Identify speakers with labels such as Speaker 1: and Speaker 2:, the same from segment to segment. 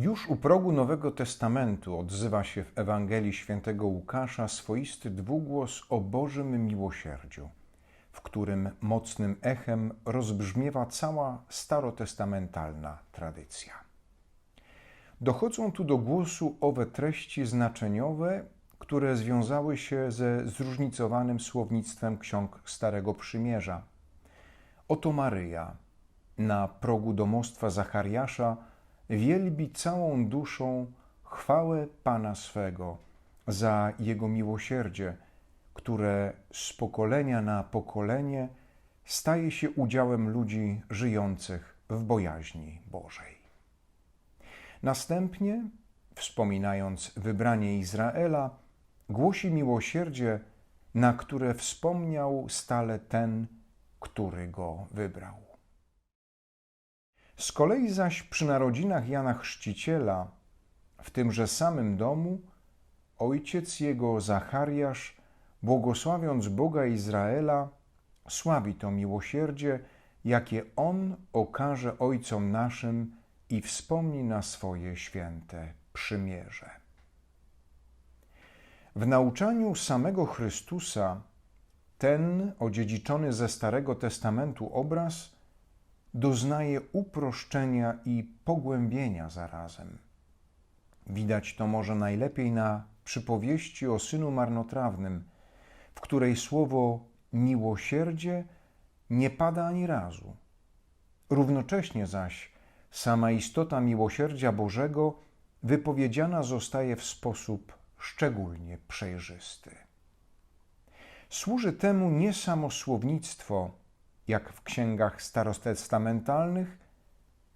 Speaker 1: Już u progu Nowego Testamentu odzywa się w Ewangelii świętego Łukasza swoisty dwugłos o Bożym miłosierdziu, w którym mocnym echem rozbrzmiewa cała starotestamentalna tradycja. Dochodzą tu do głosu owe treści znaczeniowe, które związały się ze zróżnicowanym słownictwem ksiąg Starego Przymierza. Oto Maryja, na progu domostwa Zachariasza, wielbi całą duszą chwałę Pana swego za Jego miłosierdzie, które z pokolenia na pokolenie staje się udziałem ludzi żyjących w bojaźni Bożej. Następnie, wspominając wybranie Izraela, głosi miłosierdzie, na które wspomniał stale ten, który go wybrał. Z kolei zaś przy narodzinach Jana Chrzciciela, w tymże samym domu, ojciec jego Zachariasz, błogosławiąc Boga Izraela, sławi to miłosierdzie, jakie On okaże ojcom naszym i wspomni na swoje święte przymierze. W nauczaniu samego Chrystusa ten odziedziczony ze Starego Testamentu obraz doznaje uproszczenia i pogłębienia zarazem. Widać to może najlepiej na przypowieści o synu marnotrawnym, w której słowo miłosierdzie nie pada ani razu. Równocześnie zaś sama istota miłosierdzia Bożego wypowiedziana zostaje w sposób szczególnie przejrzysty. Służy temu nie samo słownictwo, jak w księgach starostestamentalnych,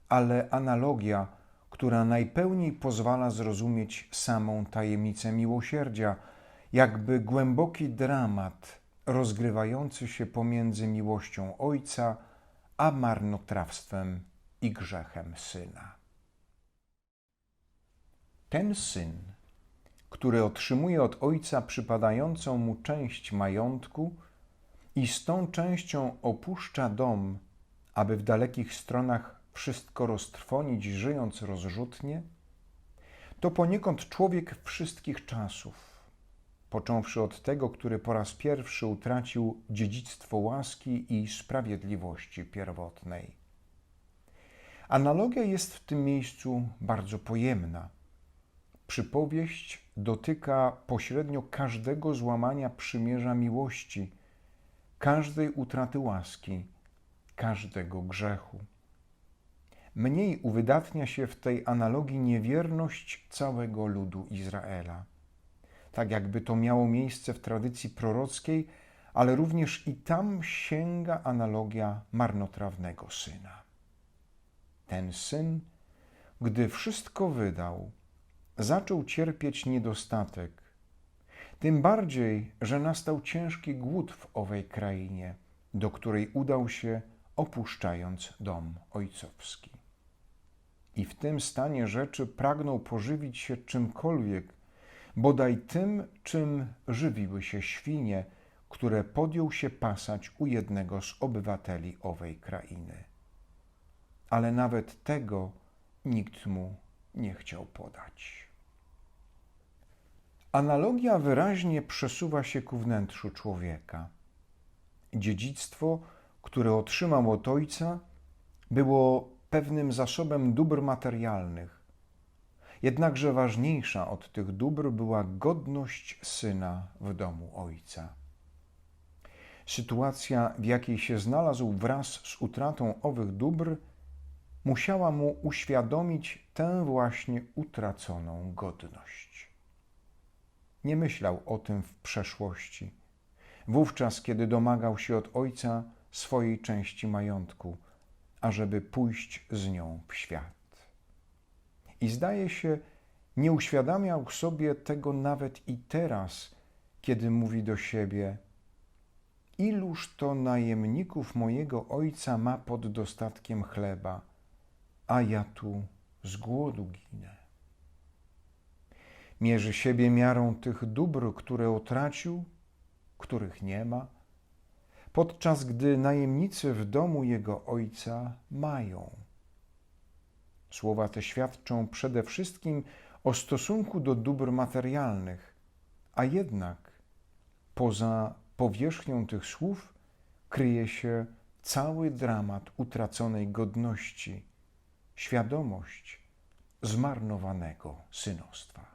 Speaker 1: ale analogia, która najpełniej pozwala zrozumieć samą tajemnicę miłosierdzia, jakby głęboki dramat rozgrywający się pomiędzy miłością Ojca a marnotrawstwem i grzechem Syna. Ten Syn, który otrzymuje od Ojca przypadającą mu część majątku, i z tą częścią opuszcza dom, aby w dalekich stronach wszystko roztrwonić, żyjąc rozrzutnie, to poniekąd człowiek wszystkich czasów, począwszy od tego, który po raz pierwszy utracił dziedzictwo łaski i sprawiedliwości pierwotnej. Analogia jest w tym miejscu bardzo pojemna. Przypowieść dotyka pośrednio każdego złamania przymierza miłości każdej utraty łaski, każdego grzechu. Mniej uwydatnia się w tej analogii niewierność całego ludu Izraela. Tak jakby to miało miejsce w tradycji prorockiej, ale również i tam sięga analogia marnotrawnego syna. Ten syn, gdy wszystko wydał, zaczął cierpieć niedostatek, tym bardziej, że nastał ciężki głód w owej krainie, do której udał się, opuszczając dom ojcowski. I w tym stanie rzeczy pragnął pożywić się czymkolwiek, bodaj tym, czym żywiły się świnie, które podjął się pasać u jednego z obywateli owej krainy. Ale nawet tego nikt mu nie chciał podać. Analogia wyraźnie przesuwa się ku wnętrzu człowieka. Dziedzictwo, które otrzymał od ojca, było pewnym zasobem dóbr materialnych. Jednakże ważniejsza od tych dóbr była godność syna w domu ojca. Sytuacja, w jakiej się znalazł wraz z utratą owych dóbr, musiała mu uświadomić tę właśnie utraconą godność nie myślał o tym w przeszłości. Wówczas, kiedy domagał się od ojca swojej części majątku, ażeby pójść z nią w świat. I zdaje się, nie uświadamiał sobie tego nawet i teraz, kiedy mówi do siebie: Iluż to najemników mojego ojca ma pod dostatkiem chleba, a ja tu z głodu ginę mierzy siebie miarą tych dóbr, które utracił, których nie ma, podczas gdy najemnicy w domu jego ojca mają. Słowa te świadczą przede wszystkim o stosunku do dóbr materialnych, a jednak poza powierzchnią tych słów kryje się cały dramat utraconej godności, świadomość zmarnowanego synostwa.